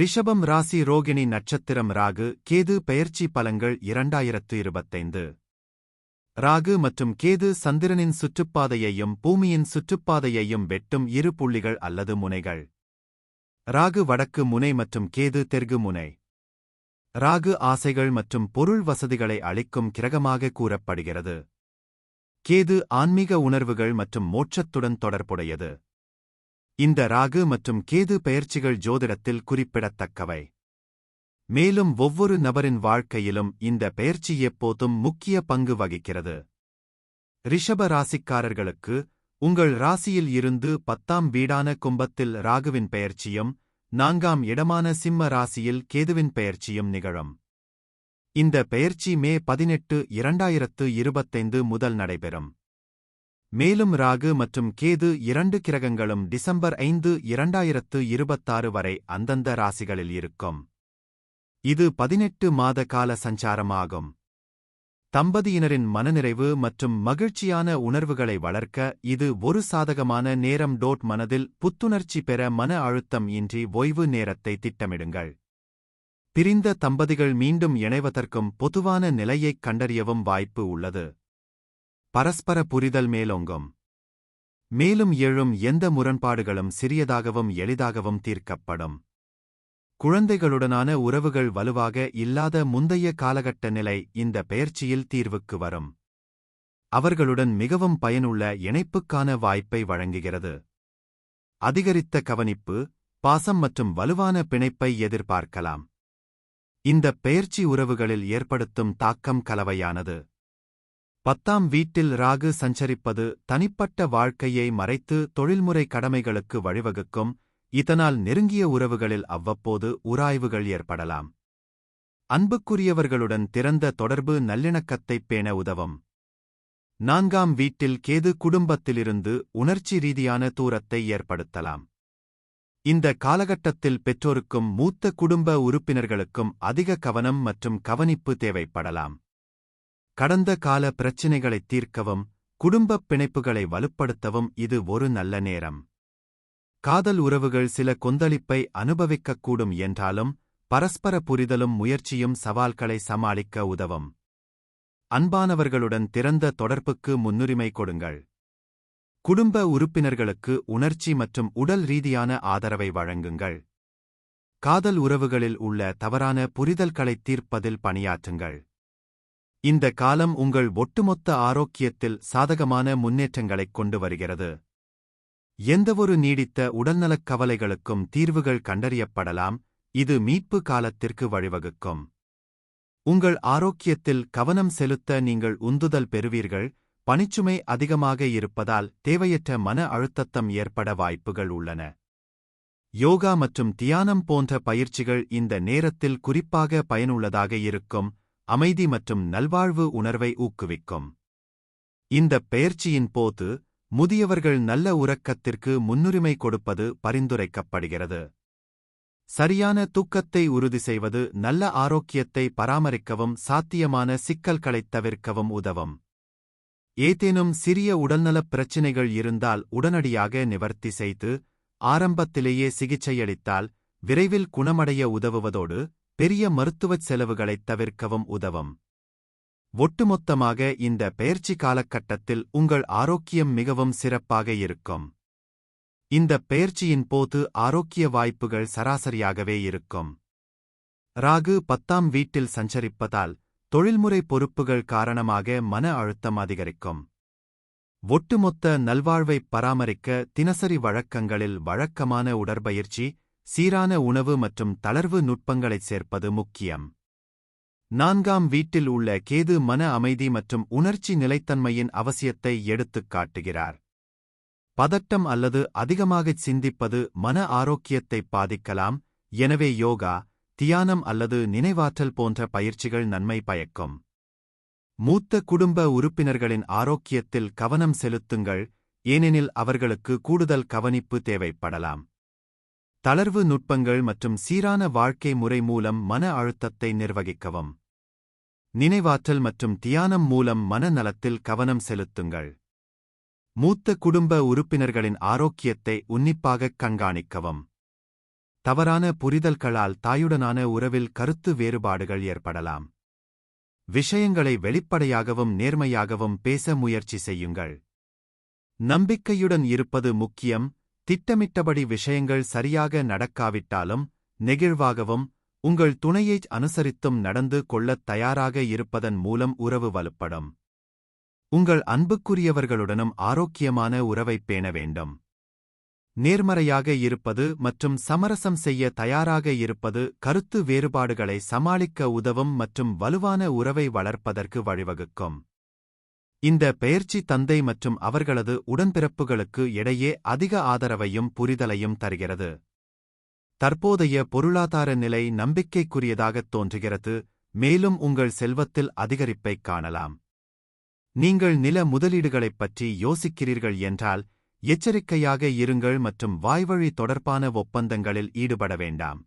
ரிஷபம் ராசி ரோகிணி நட்சத்திரம் ராகு கேது பெயர்ச்சி பலங்கள் இரண்டாயிரத்து இருபத்தைந்து. ராகு மற்றும் கேது சந்திரனின் சுற்றுப்பாதையையும் பூமியின் சுற்றுப்பாதையையும் வெட்டும் இரு புள்ளிகள் அல்லது முனைகள். ராகு வடக்கு முனை மற்றும் கேது தெற்கு முனை. ராகு ஆசைகள் மற்றும் பொருள் வசதிகளை அளிக்கும் கிரகமாக கூறப்படுகிறது. கேது ஆன்மீக உணர்வுகள் மற்றும் மோட்சத்துடன் தொடர்புடையது. இந்த ராகு மற்றும் கேது பெயர்ச்சிகள் ஜோதிடத்தில் குறிப்பிடத்தக்கவை. மேலும் ஒவ்வொரு நபரின் வாழ்க்கையிலும் இந்த பெயர்ச்சி எப்போதும் முக்கிய பங்கு வகிக்கிறது. ரிஷப ராசிக்காரர்களுக்கு உங்கள் ராசியில் இருந்து பத்தாம் வீடான கும்பத்தில் ராகுவின் பெயர்ச்சியும் நான்காம் இடமான சிம்ம ராசியில் கேதுவின் பெயர்ச்சியும் நிகழும். இந்த பெயர்ச்சி மே பதினெட்டு இரண்டாயிரத்து இருபத்தைந்து முதல் நடைபெறும். மேலும் ராகு மற்றும் கேது இரண்டு கிரகங்களும் டிசம்பர் ஐந்து இரண்டாயிரத்து இருபத்தாறு வரை அந்தந்த ராசிகளில் இருக்கும். இது பதினெட்டு மாத கால சஞ்சாரமாகும். தம்பதியினரின் மனநிறைவு மற்றும் மகிழ்ச்சியான உணர்வுகளை வளர்க்க இது ஒரு சாதகமான நேரம் டோட் மனதில் புத்துணர்ச்சி பெற மன அழுத்தம் இன்றி ஓய்வு நேரத்தை திட்டமிடுங்கள். பிரிந்த தம்பதிகள் மீண்டும் இணைவதற்கும் பொதுவான நிலையைக் கண்டறியவும் வாய்ப்பு உள்ளது. பரஸ்பர புரிதல் மேலோங்கும். மேலும் எழும் எந்த முரண்பாடுகளும் சிறியதாகவும் எளிதாகவும் தீர்க்கப்படும். குழந்தைகளுடனான உறவுகள் வலுவாக இல்லாத முந்தைய காலகட்ட நிலை இந்த பெயர்ச்சியில் தீர்வுக்கு வரும். அவர்களுடன் மிகவும் பயனுள்ள இணைப்புக்கான வாய்ப்பை வழங்குகிறது. அதிகரித்த கவனிப்பு பாசம் மற்றும் வலுவான பிணைப்பை எதிர்பார்க்கலாம். இந்த பெயர்ச்சி உறவுகளில் ஏற்படுத்தும் தாக்கம் கலவையானது. பத்தாம் வீட்டில் ராகு சஞ்சரிப்பது தனிப்பட்ட வாழ்க்கையை மறைத்து தொழில்முறை கடமைகளுக்கு வழிவகுக்கும் இதனால் நெருங்கிய உறவுகளில் அவ்வப்போது உராய்வுகள் ஏற்படலாம். அன்புக்குரியவர்களுடன் திறந்த தொடர்பு நல்லிணக்கத்தைப் பேண உதவும். நான்காம் வீட்டில் கேது குடும்பத்திலிருந்து உணர்ச்சி ரீதியான தூரத்தை ஏற்படுத்தலாம். இந்த காலகட்டத்தில் பெற்றோருக்கும் மூத்த குடும்ப உறுப்பினர்களுக்கும் அதிக கவனம் மற்றும் கவனிப்பு தேவைப்படலாம். கடந்த கால பிரச்சினைகளைத் தீர்க்கவும் குடும்பப் பிணைப்புகளை வலுப்படுத்தவும் இது ஒரு நல்ல நேரம். காதல் உறவுகள் சில கொந்தளிப்பை அனுபவிக்கக்கூடும் என்றாலும் பரஸ்பர புரிதலும் முயற்சியும் சவால்களை சமாளிக்க உதவும். அன்பானவர்களுடன் திறந்த தொடர்புக்கு முன்னுரிமை கொடுங்கள். குடும்ப உறுப்பினர்களுக்கு உணர்ச்சி மற்றும் உடல் ரீதியான ஆதரவை வழங்குங்கள். காதல் உறவுகளில் உள்ள தவறான புரிதல்களைத் தீர்ப்பதில் பணியாற்றுங்கள். இந்த காலம் உங்கள் ஒட்டுமொத்த ஆரோக்கியத்தில் சாதகமான முன்னேற்றங்களைக் கொண்டு வருகிறது. எந்தவொரு நீடித்த உடல்நலக் கவலைகளுக்கும் தீர்வுகள் கண்டறியப்படலாம் இது மீட்பு காலத்திற்கு வழிவகுக்கும். உங்கள் ஆரோக்கியத்தில் கவனம் செலுத்த நீங்கள் உந்துதல் பெறுவீர்கள் பணிச்சுமை அதிகமாக இருப்பதால் தேவையற்ற மன அழுத்தத்தம் ஏற்பட வாய்ப்புகள் உள்ளன. யோகா மற்றும் தியானம் போன்ற பயிற்சிகள் இந்த நேரத்தில் குறிப்பாக பயனுள்ளதாக இருக்கும் அமைதி மற்றும் நல்வாழ்வு உணர்வை ஊக்குவிக்கும். இந்த பெயர்ச்சியின் போது முதியவர்கள் நல்ல உறக்கத்திற்கு முன்னுரிமை கொடுப்பது பரிந்துரைக்கப்படுகிறது. சரியான தூக்கத்தை உறுதி செய்வது நல்ல ஆரோக்கியத்தை பராமரிக்கவும் சாத்தியமான சிக்கல்களைத் தவிர்க்கவும் உதவும். ஏதேனும் சிறிய உடல்நலப் பிரச்சினைகள் இருந்தால் உடனடியாக நிவர்த்தி செய்து ஆரம்பத்திலேயே சிகிச்சையளித்தால் விரைவில் குணமடைய உதவுவதோடு பெரிய மருத்துவச் செலவுகளைத் தவிர்க்கவும் உதவும். ஒட்டுமொத்தமாக இந்த பெயர்ச்சி காலகட்டத்தில் உங்கள் ஆரோக்கியம் மிகவும் சிறப்பாக இருக்கும். இந்த பெயர்ச்சியின் போது ஆரோக்கிய வாய்ப்புகள் சராசரியாகவே இருக்கும். ராகு பத்தாம் வீட்டில் சஞ்சரிப்பதால் தொழில்முறை பொறுப்புகள் காரணமாக மன அழுத்தம் அதிகரிக்கும். ஒட்டுமொத்த நல்வாழ்வை பராமரிக்க தினசரி வழக்கங்களில் வழக்கமான உடற்பயிற்சி சீரான உணவு மற்றும் தளர்வு நுட்பங்களை சேர்ப்பது முக்கியம். நான்காம் வீட்டில் உள்ள கேது மன அமைதி மற்றும் உணர்ச்சி நிலைத்தன்மையின் அவசியத்தை எடுத்துக் காட்டுகிறார். பதட்டம் அல்லது அதிகமாகச் சிந்திப்பது மன ஆரோக்கியத்தை பாதிக்கலாம். எனவே யோகா தியானம் அல்லது நினைவாற்றல் போன்ற பயிற்சிகள் நன்மை பயக்கும். மூத்த குடும்ப உறுப்பினர்களின் ஆரோக்கியத்தில் கவனம் செலுத்துங்கள். ஏனெனில் அவர்களுக்கு கூடுதல் கவனிப்பு தேவைப்படலாம். தளர்வு நுட்பங்கள் மற்றும் சீரான வாழ்க்கை முறை மூலம் மன அழுத்தத்தை நிர்வகிக்கவும். நினைவாற்றல் மற்றும் தியானம் மூலம் மனநலத்தில் கவனம் செலுத்துங்கள். மூத்த குடும்ப உறுப்பினர்களின் ஆரோக்கியத்தை உன்னிப்பாகக் கண்காணிக்கவும். தவறான புரிதல்களால் தாயுடனான உறவில் கருத்து வேறுபாடுகள் ஏற்படலாம். விஷயங்களை வெளிப்படையாகவும் நேர்மையாகவும் பேச முயற்சி செய்யுங்கள். நம்பிக்கையுடன் இருப்பது முக்கியம் திட்டமிட்டபடி விஷயங்கள் சரியாக நடக்காவிட்டாலும் நெகிழ்வாகவும் உங்கள் துணையை அனுசரித்தும் நடந்து கொள்ளத் தயாராக இருப்பதன் மூலம் உறவு வலுப்படும். உங்கள் அன்புக்குரியவர்களுடனும் ஆரோக்கியமான உறவைப் பேண வேண்டும். நேர்மறையாக இருப்பது மற்றும் சமரசம் செய்ய தயாராக இருப்பது கருத்து வேறுபாடுகளை சமாளிக்க உதவும் மற்றும் வலுவான உறவை வளர்ப்பதற்கு வழிவகுக்கும். இந்த பெயர்ச்சி தந்தை மற்றும் அவர்களது உடன்பிறப்புகளுக்கு இடையே அதிக ஆதரவையும் புரிதலையும் தருகிறது. தற்போதைய பொருளாதார நிலை நம்பிக்கைக்குரியதாகத் தோன்றுகிறது. மேலும் உங்கள் செல்வத்தில் அதிகரிப்பைக் காணலாம். நீங்கள் நில முதலீடுகளைப் பற்றி யோசிக்கிறீர்கள் என்றால் எச்சரிக்கையாக இருங்கள் மற்றும் வாய்வழி தொடர்பான ஒப்பந்தங்களில் ஈடுபட வேண்டாம்.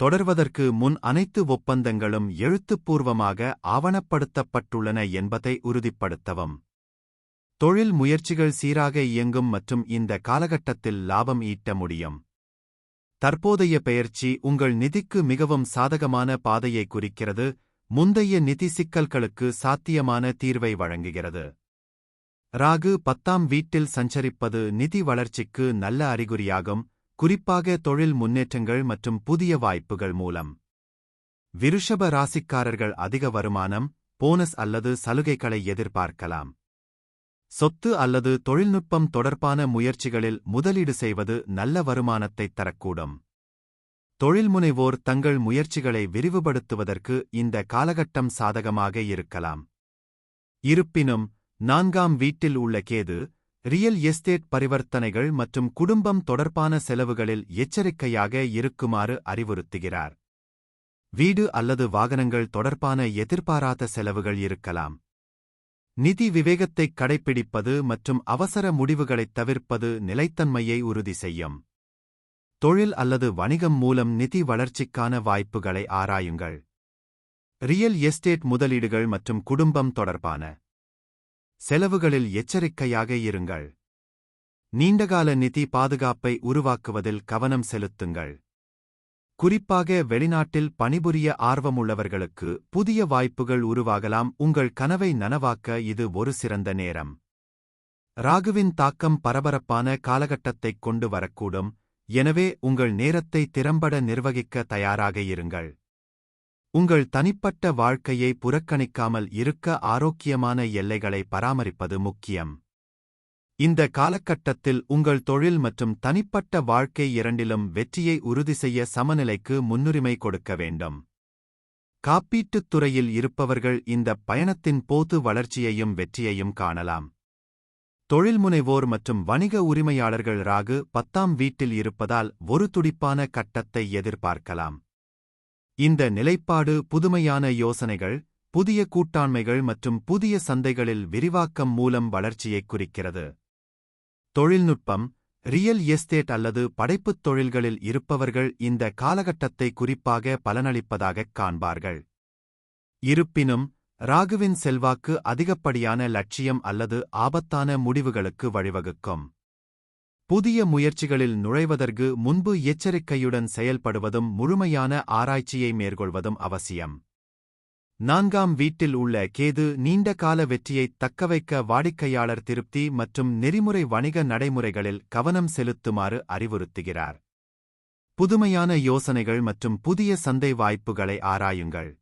தொடர்வதற்கு முன் அனைத்து ஒப்பந்தங்களும் எழுத்துப்பூர்வமாக ஆவணப்படுத்தப்பட்டுள்ளன என்பதை உறுதிப்படுத்தவும். தொழில் முயற்சிகள் சீராக இயங்கும் மற்றும் இந்த காலகட்டத்தில் லாபம் ஈட்ட முடியும். தற்போதைய பெயர்ச்சி உங்கள் நிதிக்கு மிகவும் சாதகமான பாதையை குறிக்கிறது முந்தைய நிதி சிக்கல்களுக்கு சாத்தியமான தீர்வை வழங்குகிறது. ராகு பத்தாம் வீட்டில் சஞ்சரிப்பது நிதி வளர்ச்சிக்கு நல்ல அறிகுறியாகும் குறிப்பாக தொழில் முன்னேற்றங்கள் மற்றும் புதிய வாய்ப்புகள் மூலம். விருஷப ராசிக்காரர்கள் அதிக வருமானம் போனஸ் அல்லது சலுகைகளை எதிர்பார்க்கலாம். சொத்து அல்லது தொழில்நுட்பம் தொடர்பான முயற்சிகளில் முதலீடு செய்வது நல்ல வருமானத்தைத் தரக்கூடும். தொழில்முனைவோர் தங்கள் முயற்சிகளை விரிவுபடுத்துவதற்கு இந்த காலகட்டம் சாதகமாக இருக்கலாம். இருப்பினும் நான்காம் வீட்டில் உள்ள கேது ரியல் எஸ்டேட் பரிவர்த்தனைகள் மற்றும் குடும்பம் தொடர்பான செலவுகளில் எச்சரிக்கையாக இருக்குமாறு அறிவுறுத்துகிறார். வீடு அல்லது வாகனங்கள் தொடர்பான எதிர்பாராத செலவுகள் இருக்கலாம். நிதி விவேகத்தைக் கடைப்பிடிப்பது மற்றும் அவசர முடிவுகளைத் தவிர்ப்பது நிலைத்தன்மையை உறுதி செய்யும். தொழில் அல்லது வணிகம் மூலம் நிதி வளர்ச்சிக்கான வாய்ப்புகளை ஆராயுங்கள். ரியல் எஸ்டேட் முதலீடுகள் மற்றும் குடும்பம் தொடர்பான செலவுகளில் எச்சரிக்கையாக இருங்கள். நீண்டகால நிதி பாதுகாப்பை உருவாக்குவதில் கவனம் செலுத்துங்கள். குறிப்பாக வெளிநாட்டில் பணிபுரிய ஆர்வமுள்ளவர்களுக்கு புதிய வாய்ப்புகள் உருவாகலாம். உங்கள் கனவை நனவாக்க இது ஒரு சிறந்த நேரம். ராகுவின் தாக்கம் பரபரப்பான காலகட்டத்தைக் கொண்டு வரக்கூடும். எனவே உங்கள் நேரத்தை திறம்பட நிர்வகிக்க தயாராக இருங்கள். உங்கள் தனிப்பட்ட வாழ்க்கையை புறக்கணிக்காமல் இருக்க ஆரோக்கியமான எல்லைகளை பராமரிப்பது முக்கியம். இந்த காலகட்டத்தில் உங்கள் தொழில் மற்றும் தனிப்பட்ட வாழ்க்கை இரண்டிலும் வெற்றியை உறுதி செய்ய சமநிலைக்கு முன்னுரிமை கொடுக்க வேண்டும். காப்பீட்டுத் துறையில் இருப்பவர்கள் இந்த பயணத்தின் போது வளர்ச்சியையும் வெற்றியையும் காணலாம். தொழில்முனைவோர் மற்றும் வணிக உரிமையாளர்கள் ராகு பத்தாம் வீட்டில் இருப்பதால் ஒரு துடிப்பான கட்டத்தை எதிர்பார்க்கலாம். இந்த நிலைப்பாடு புதுமையான யோசனைகள் புதிய கூட்டாண்மைகள் மற்றும் புதிய சந்தைகளில் விரிவாக்கம் மூலம் வளர்ச்சியைக் குறிக்கிறது. தொழில்நுட்பம் ரியல் எஸ்டேட் அல்லது படைப்புத் தொழில்களில் இருப்பவர்கள் இந்த காலகட்டத்தை குறிப்பாக பலனளிப்பதாகக் காண்பார்கள். இருப்பினும் ராகுவின் செல்வாக்கு அதிகப்படியான லட்சியம் அல்லது ஆபத்தான முடிவுகளுக்கு வழிவகுக்கும். புதிய முயற்சிகளில் நுழைவதற்கு முன்பு எச்சரிக்கையுடன் செயல்படுவதும் முழுமையான ஆராய்ச்சியை மேற்கொள்வதும் அவசியம். நான்காம் வீட்டில் உள்ள கேது நீண்ட கால வெற்றியைத் தக்கவைக்க வாடிக்கையாளர் திருப்தி மற்றும் நெறிமுறை வணிக நடைமுறைகளில் கவனம் செலுத்துமாறு அறிவுறுத்துகிறார். புதுமையான யோசனைகள் மற்றும் புதிய சந்தை வாய்ப்புகளை ஆராயுங்கள்.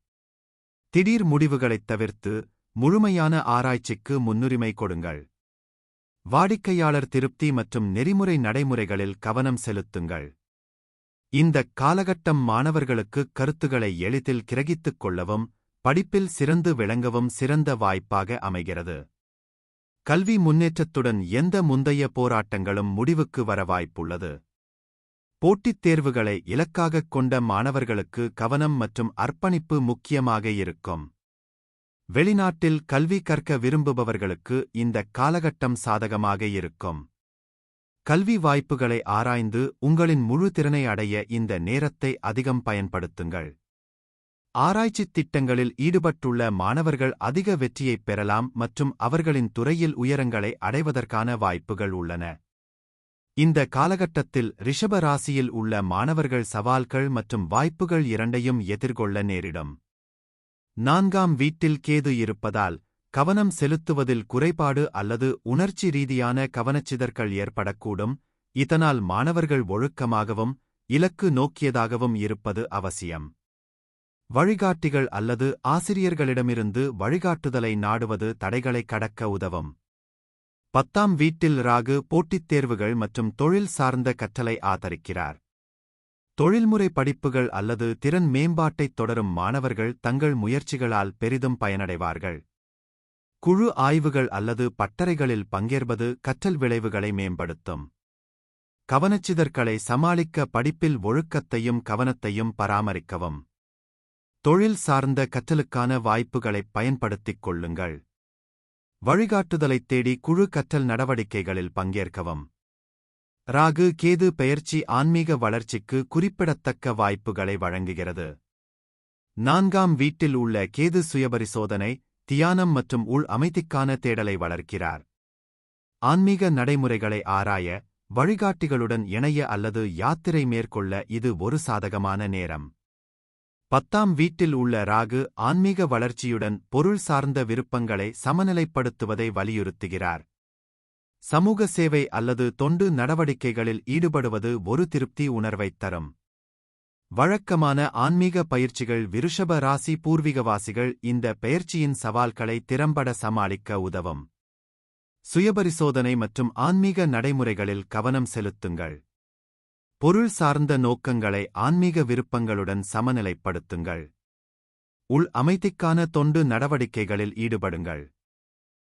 திடீர் முடிவுகளைத் தவிர்த்து முழுமையான ஆராய்ச்சிக்கு முன்னுரிமை கொடுங்கள். வாடிக்கையாளர் திருப்தி மற்றும் நெறிமுறை நடைமுறைகளில் கவனம் செலுத்துங்கள். இந்தக் காலகட்டம் மாணவர்களுக்கு கருத்துக்களை எளிதில் கிரகித்துக் கொள்ளவும் படிப்பில் சிறந்து விளங்கவும் சிறந்த வாய்ப்பாக அமைகிறது. கல்வி முன்னேற்றத்துடன் எந்த முந்தைய போராட்டங்களும் முடிவுக்கு வர வாய்ப்புள்ளது. போட்டித் தேர்வுகளை இலக்காகக் கொண்ட மாணவர்களுக்கு கவனம் மற்றும் அர்ப்பணிப்பு முக்கியமாக இருக்கும். வெளிநாட்டில் கல்வி கற்க விரும்புபவர்களுக்கு இந்த காலகட்டம் சாதகமாக இருக்கும். கல்வி வாய்ப்புகளை ஆராய்ந்து உங்களின் முழு திறனை அடைய இந்த நேரத்தை அதிகம் பயன்படுத்துங்கள். ஆராய்ச்சித் திட்டங்களில் ஈடுபட்டுள்ள மாணவர்கள் அதிக வெற்றியைப் பெறலாம் மற்றும் அவர்களின் துறையில் உயரங்களை அடைவதற்கான வாய்ப்புகள் உள்ளன. இந்த காலகட்டத்தில் ரிஷப ராசியில் உள்ள மாணவர்கள் சவால்கள் மற்றும் வாய்ப்புகள் இரண்டையும் எதிர்கொள்ள நேரிடும். நான்காம் வீட்டில் கேது இருப்பதால் கவனம் செலுத்துவதில் குறைபாடு அல்லது உணர்ச்சி ரீதியான கவனச்சிதற்கள் ஏற்படக்கூடும் இதனால் மாணவர்கள் ஒழுக்கமாகவும் இலக்கு நோக்கியதாகவும் இருப்பது அவசியம். வழிகாட்டிகள் அல்லது ஆசிரியர்களிடமிருந்து வழிகாட்டுதலை நாடுவது தடைகளை கடக்க உதவும். பத்தாம் வீட்டில் ராகு போட்டித் தேர்வுகள் மற்றும் தொழில் சார்ந்த கற்றலை ஆதரிக்கிறார். தொழில்முறை படிப்புகள் அல்லது திறன் மேம்பாட்டைத் தொடரும் மாணவர்கள் தங்கள் முயற்சிகளால் பெரிதும் பயனடைவார்கள். குழு ஆய்வுகள் அல்லது பட்டறைகளில் பங்கேற்பது கற்றல் விளைவுகளை மேம்படுத்தும். கவனச்சிதற்களை சமாளிக்க படிப்பில் ஒழுக்கத்தையும் கவனத்தையும் பராமரிக்கவும். தொழில் சார்ந்த கற்றலுக்கான வாய்ப்புகளைப் பயன்படுத்திக் கொள்ளுங்கள். வழிகாட்டுதலைத் தேடி குழு கற்றல் நடவடிக்கைகளில் பங்கேற்கவும். ராகு கேது பெயர்ச்சி ஆன்மீக வளர்ச்சிக்கு குறிப்பிடத்தக்க வாய்ப்புகளை வழங்குகிறது. நான்காம் வீட்டில் உள்ள கேது சுயபரிசோதனை தியானம் மற்றும் உள் அமைதிக்கான தேடலை வளர்க்கிறார். ஆன்மீக நடைமுறைகளை ஆராய வழிகாட்டிகளுடன் இணைய அல்லது யாத்திரை மேற்கொள்ள இது ஒரு சாதகமான நேரம். பத்தாம் வீட்டில் உள்ள ராகு ஆன்மீக வளர்ச்சியுடன் பொருள் சார்ந்த விருப்பங்களை சமநிலைப்படுத்துவதை வலியுறுத்துகிறார். சமூக சேவை அல்லது தொண்டு நடவடிக்கைகளில் ஈடுபடுவது ஒரு திருப்தி உணர்வைத் தரும். வழக்கமான ஆன்மீக பயிற்சிகள் விருஷப ராசி பூர்வீகவாசிகள் இந்த பெயர்ச்சியின் சவால்களை திறம்பட சமாளிக்க உதவும். சுயபரிசோதனை மற்றும் ஆன்மீக நடைமுறைகளில் கவனம் செலுத்துங்கள். பொருள் சார்ந்த நோக்கங்களை ஆன்மீக விருப்பங்களுடன் சமநிலைப்படுத்துங்கள். உள் அமைதிக்கான தொண்டு நடவடிக்கைகளில் ஈடுபடுங்கள்.